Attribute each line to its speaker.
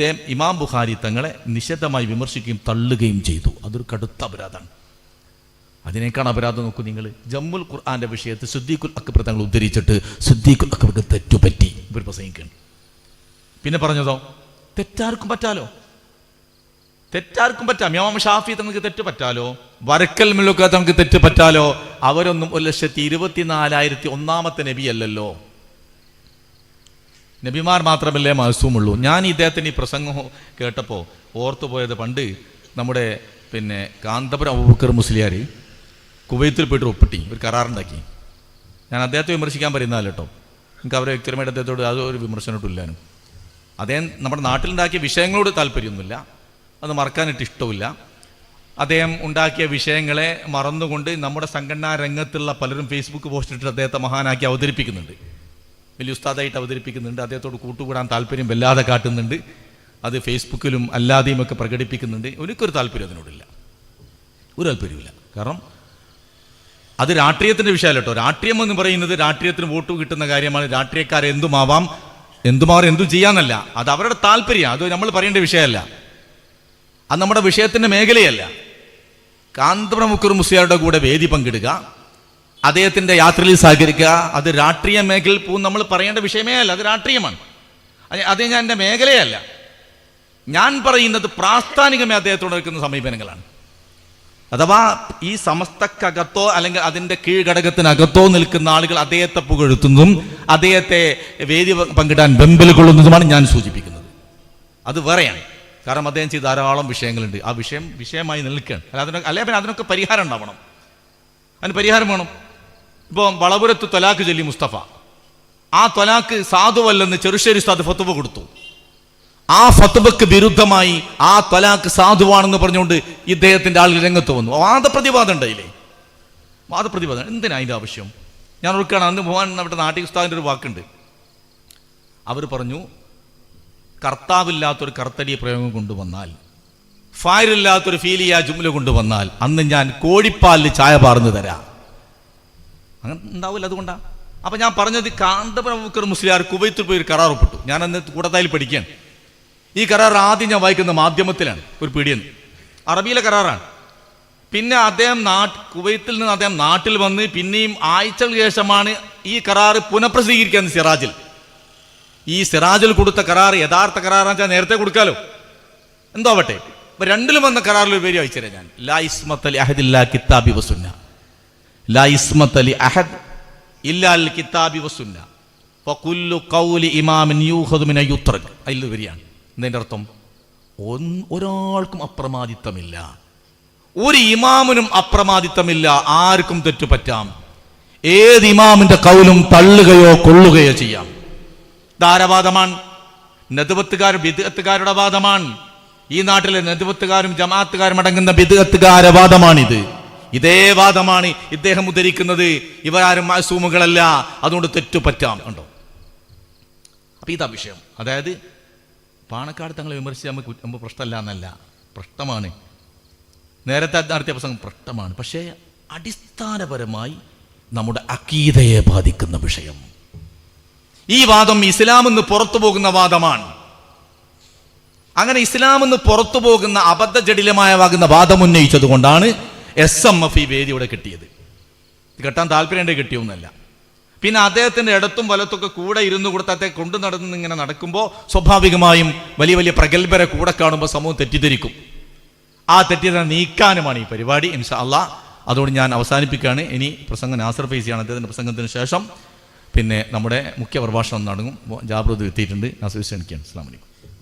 Speaker 1: ഇദ്ദേഹം ഇമാം ബുഖാരി തങ്ങളെ നിശബ്ദമായി വിമർശിക്കുകയും തള്ളുകയും ചെയ്തു. അതൊരു കടുത്ത അപരാധമാണ്. അതിനേക്കാണ് അപരാധം നോക്കൂ നിങ്ങൾ. ജമ്മുൽ ഖുർആന്റെ വിഷയത്തിൽ സുദ്ദീഖുൽ അക്ബർ തങ്ങൾ ഉദ്ധരിച്ചിട്ട് സുദ്ദീഖുൽ അക്ബർക്ക് തെറ്റുപറ്റി. ഇവർ പ്രസംഗിക്കുകയാണ്. പിന്നെ പറഞ്ഞതോ? തെറ്റാർക്കും പറ്റാലോ? തെറ്റാർക്കും പറ്റാം. ഇമാം ഷാഫി തങ്ങൾക്ക് തെറ്റ് പറ്റാലോ? വരക്കൽ മില്ലൊക്കെ തങ്ങൾക്ക് തെറ്റ് പറ്റാലോ? അവരൊന്നും ഒരു ലക്ഷത്തി ഇരുപത്തിനാലായിരത്തി ഒന്നാമത്തെ നബിയല്ലല്ലോ. നബിമാർ മാത്രമല്ലേ മാസൂമുള്ളൂ ഞാൻ ഇദ്ദേഹത്തിന് ഈ പ്രസംഗം കേട്ടപ്പോൾ ഓർത്തു പോയത് പണ്ട് നമ്മുടെ പിന്നെ കാന്തപുരം അബൂബക്കർ മുസ്ലിയാർ കുവൈത്തിൽ പോയിട്ട് ഒപ്പിട്ടി ഒരു കരാറുണ്ടാക്കി. ഞാൻ അദ്ദേഹത്തെ വിമർശിക്കാൻ പറയുന്നതല്ല കേട്ടോ. എനിക്ക് അവരെ വ്യക്തിപരമായിട്ട് അദ്ദേഹത്തോട് അതൊരു വിമർശനമില്ലാനും അദ്ദേഹം നമ്മുടെ നാട്ടിലുണ്ടാക്കിയ വിഷയങ്ങളോട് താല്പര്യമൊന്നുമില്ല. അത് മറക്കാനായിട്ട് ഇഷ്ടമില്ല അദ്ദേഹം ഉണ്ടാക്കിയ വിഷയങ്ങളെ മറന്നുകൊണ്ട് നമ്മുടെ സംഘടനാ രംഗത്തുള്ള പലരും ഫേസ്ബുക്ക് പോസ്റ്റ് അദ്ദേഹത്തെ മഹാനാക്കി അവതരിപ്പിക്കുന്നുണ്ട്. വലിയ ഉസ്താദായിട്ട് അവതരിപ്പിക്കുന്നുണ്ട്. അദ്ദേഹത്തോട് കൂട്ടുകൂടാൻ താല്പര്യം വല്ലാതെ കാട്ടുന്നുണ്ട്. അത് ഫേസ്ബുക്കിലും അല്ലാതെയും ഒക്കെ പ്രകടിപ്പിക്കുന്നുണ്ട്. എനിക്കൊരു താല്പര്യം അതിനോടില്ല. ഒരു താല്പര്യമില്ല കാരണം അത് രാഷ്ട്രീയത്തിന്റെ വിഷയമല്ല കേട്ടോ. രാഷ്ട്രീയം എന്ന് പറയുന്നത് രാഷ്ട്രീയത്തിന് വോട്ട് കിട്ടുന്ന കാര്യമാണ്. രാഷ്ട്രീയക്കാരെ എന്തുമാവാം എന്തുമാവാം എന്തു ചെയ്യാന്നല്ല. അത് അവരുടെ താല്പര്യം. അത് നമ്മൾ പറയേണ്ട വിഷയമല്ല. അത് നമ്മുടെ വിഷയത്തിന്റെ മേഖലയല്ല. കാന്തപുരം മുക്കർ മുസ്ലിയാരുടെ കൂടെ വേദി പങ്കിടുക. അദ്ദേഹത്തിന്റെ യാത്രയിൽ സഹകരിക്കുക. അത് രാഷ്ട്രീയ മേഖലയിൽ പോകും നമ്മൾ പറയേണ്ട വിഷയമേ അല്ല അത് രാഷ്ട്രീയമാണ്. അത് ഞാൻ എന്റെ മേഖലയല്ല. ഞാൻ പറയുന്നത് പ്രാസ്ഥാനികമേ അദ്ദേഹത്തോട് നിൽക്കുന്ന സമീപനങ്ങളാണ്. അഥവാ ഈ സമസ്തക്കകത്തോ അല്ലെങ്കിൽ അതിന്റെ കീഴ്ഘടകത്തിനകത്തോ നിൽക്കുന്ന ആളുകൾ അദ്ദേഹത്തെ പുകഴ്ത്തുന്നതും അദ്ദേഹത്തെ വേദി പങ്കിടാൻ വെമ്പൽ കൊള്ളുന്നതുമാണ് ഞാൻ സൂചിപ്പിക്കുന്നത്. അത് വേറെയാണ്. കാരണം അദ്ദേഹം ചെയ്ത ധാരാളം വിഷയങ്ങളുണ്ട്. ആ വിഷയം വിഷയമായി നിൽക്കുകയാണ്. അല്ല അതിനൊക്കെ അല്ലെ അതിനൊക്കെ പരിഹാരം ഉണ്ടാവണം. അതിന് പരിഹാരം വേണം. ഇപ്പോൾ വളപുരത്ത് തൊലാക്ക് ചൊല്ലി മുസ്തഫ. ആ തൊലാക്ക് സാധുവല്ലെന്ന് ചെറുശ്ശേരി ഉസ്താദ് ഫത്തുവ കൊടുത്തു. ആ ഫത്തുവക്ക് വിരുദ്ധമായി ആ തൊലാക്ക് സാധുവാണെന്ന് പറഞ്ഞുകൊണ്ട് ഇദ്ദേഹത്തിന്റെ ആളുകൾ രംഗത്ത് വന്നു. വാദപ്രതിവാദം ഉണ്ടായില്ലേ? വാദപ്രതിവാദം. എന്തിനാ അതിന്റെ ആവശ്യം? ഞാൻ ഓർക്കുകയാണ് അന്ന് ഭഗവാൻ നമ്മുടെ നാട്ടിക ഉസ്താദിന്റെ ഒരു വാക്കുണ്ട്. അവർ പറഞ്ഞു കർത്താവില്ലാത്തൊരു കർത്തടിയ പ്രയോഗം കൊണ്ടുവന്നാൽ ഫയറില്ലാത്തൊരു ഫീലിയ ജുംല കൊണ്ടുവന്നാൽ അന്ന് ഞാൻ കോഴിപ്പാലിൽ ചായ പാർന്നു തരാം. അങ്ങനെ ഉണ്ടാവില്ല അതുകൊണ്ടാണ് അപ്പം ഞാൻ പറഞ്ഞത് കാന്തപുരം മുക്കർ മുസ്ലിയാർ കുവൈത്തിൽ പോയി ഒരു കരാർ ഒപ്പിട്ടു. ഞാൻ അന്ന് കൂടത്തായിൽ പഠിക്കുകയാണ്. ഈ കരാർ ആദ്യം ഞാൻ വായിക്കുന്ന മാധ്യമത്തിലാണ് ഒരു പീഡിയെന്ന് അറബിയിലെ കരാറാണ്. പിന്നെ അദ്ദേഹം നാട്ട് കുവൈത്തിൽ നിന്ന് അദ്ദേഹം നാട്ടിൽ വന്ന് പിന്നെയും ആഴ്ചകൾക്ക് ശേഷമാണ് ഈ കരാർ പുനഃപ്രസിദ്ധീകരിക്കുന്നത് സിറാജിൽ. ഈ സിറാജിൽ കൊടുത്ത കരാർ യഥാർത്ഥ കരാറാന്ന് വെച്ചാൽ നേരത്തെ കൊടുക്കാലോ? എന്തോ ആവട്ടെ രണ്ടിലും വന്ന കരാറിൽ പേര് വായിച്ചുതരാം ഞാൻ. ലാ അലി അഹദില്ല കിതാബി വസുന്ന കിതാബി വസുന്ന ഇമാമിൻ അതിൽ വരികയാണ്. എന്നതിന്റെ അർത്ഥം ഒരാൾക്കും അപ്രമാദിത്വമില്ല ഒരു ഇമാമിനും അപ്രമാദിത്വമില്ല ആർക്കും തെറ്റുപറ്റാം ഏത് ഇമാമിന്റെ കൗലും തള്ളുകയോ കൊള്ളുകയോ ചെയ്യാം. ധാരവാദമാണ് നെതുവത്തുകാർ ബിദുഅത്തുകാരുടെ വാദമാണ്. ഈ നാട്ടിലെ നെതുവത്തുകാരും ജമാഅത്തുകാരും അടങ്ങുന്ന ബിദുഅത്തുകാരുടെ വാദമാണിത്. ഇതേ വാദമാണ് ഇദ്ദേഹം ഉദ്ധരിക്കുന്നത്. ഇവരാരും മാസൂമുകളല്ല അതുകൊണ്ട് തെറ്റുപറ്റാം ഉണ്ടോ അപ്പൊ ഇതാ വിഷയം. അതായത് പാണക്കാട് തങ്ങളെ വിമർശിച്ച് നമുക്ക് പ്രശ്നമല്ല എന്നല്ല. പ്രശ്നമാണ്. നേരത്തെ നടത്തിയ പ്രസംഗം പ്രശ്നമാണ്. പക്ഷേ അടിസ്ഥാനപരമായി നമ്മുടെ അക്കീതയെ ബാധിക്കുന്ന വിഷയം. ഈ വാദം ഇസ്ലാം എന്ന് പുറത്തു പോകുന്ന വാദമാണ്. അങ്ങനെ ഇസ്ലാം എന്ന് പുറത്തു പോകുന്ന അബദ്ധ ജടിലമായ വാദം ഉന്നയിച്ചത് കൊണ്ടാണ് എസ് എം എഫ് ഈ വേദി ഇവിടെ കിട്ടിയത്. കെട്ടാൻ താല്പര്യമുണ്ടെങ്കിൽ കിട്ടിയൊന്നുമല്ല. പിന്നെ അദ്ദേഹത്തിന്റെ ഇടത്തും വലത്തൊക്കെ കൂടെ ഇരുന്ന് കൊടുത്തത്തെ കൊണ്ടു നടന്ന് ഇങ്ങനെ നടക്കുമ്പോൾ സ്വാഭാവികമായും വലിയ വലിയ പ്രഗത്ഭരെ കൂടെ കാണുമ്പോൾ സമൂഹം തെറ്റിദ്ധരിക്കും. ആ തെറ്റിദ്ധര നീക്കാനുമാണ് ഈ പരിപാടി ഇൻഷാ അള്ളാ അതുകൊണ്ട് ഞാൻ അവസാനിപ്പിക്കുകയാണ്. ഇനി പ്രസംഗം നാസർ ഫൈസിയാണ് അദ്ദേഹത്തിന്റെ പ്രസംഗത്തിന് ശേഷം. പിന്നെ നമ്മുടെ മുഖ്യ പ്രഭാഷണം നടങ്ങും. ജാഗ്രത എത്തിയിട്ടുണ്ട്. നാസർ ക്ഷണിക്കുകയാണ് അസ്സാം വലൈക്കും